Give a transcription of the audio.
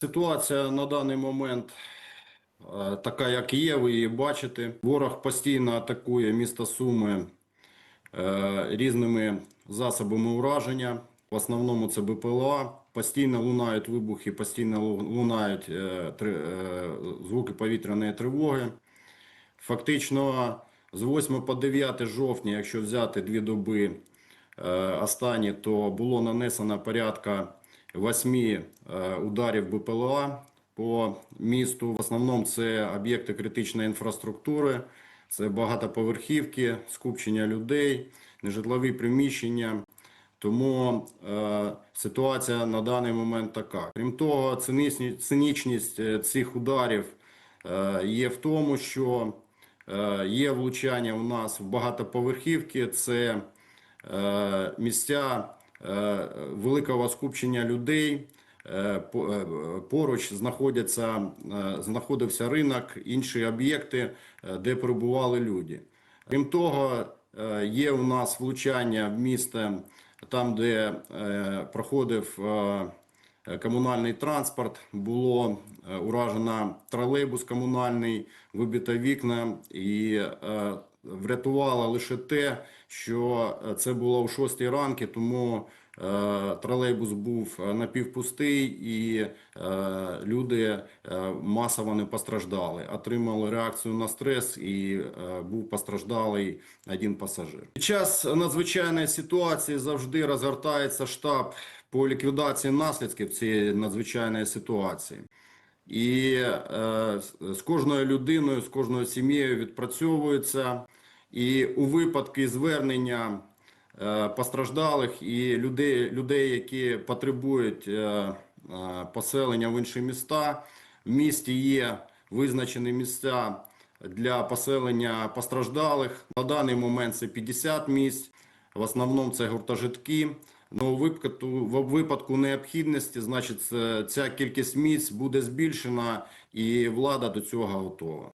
Ситуація на даний момент е, така, як є, ви її бачите. Ворог постійно атакує місто Суми е, різними засобами ураження. В основному це БПЛА. Постійно лунають вибухи, постійно лунають е, звуки повітряної тривоги. Фактично з 8 по 9 жовтня, якщо взяти дві доби останні, то було нанесено порядка 8 е, ударів БПЛА по місту. В основному це об'єкти критичної інфраструктури, це багатоповерхівки, скупчення людей, нежитлові приміщення. Тому е, ситуація на даний момент така. Крім того, цинічні- цинічність е, цих ударів е, є в тому, що е, є влучання у нас в багатоповерхівки, це е, місця великого скупчення людей. Е, е, Поруч знаходяться, е, знаходився ринок, інші об'єкти, е, де перебували люди. Крім того, е, є у нас влучання в місто, там, де е, проходив е, комунальний транспорт, було е, уражено тролейбус комунальний, вибито вікна і е, врятувало лише те, що е, це було о 6 ранки, тому е, тролейбус був е, напівпустий і люди масово не постраждали. Отримали реакцію на стрес і був постраждалий один пасажир. Під час надзвичайної ситуації завжди розгортається штаб по ліквідації наслідків цієї надзвичайної ситуації. І е, з- кожною людиною, з кожною сім'єю відпрацьовується. І у випадку звернення е, постраждалих і людей, людей які потребують е, е, поселення в інші міста, в місті є визначені місця для поселення постраждалих. На даний момент це 50 місць. В основному це гуртожитки. Ну, у випадку, в випадку необхідності, значить, ця кількість місць буде збільшена, і влада до цього готова.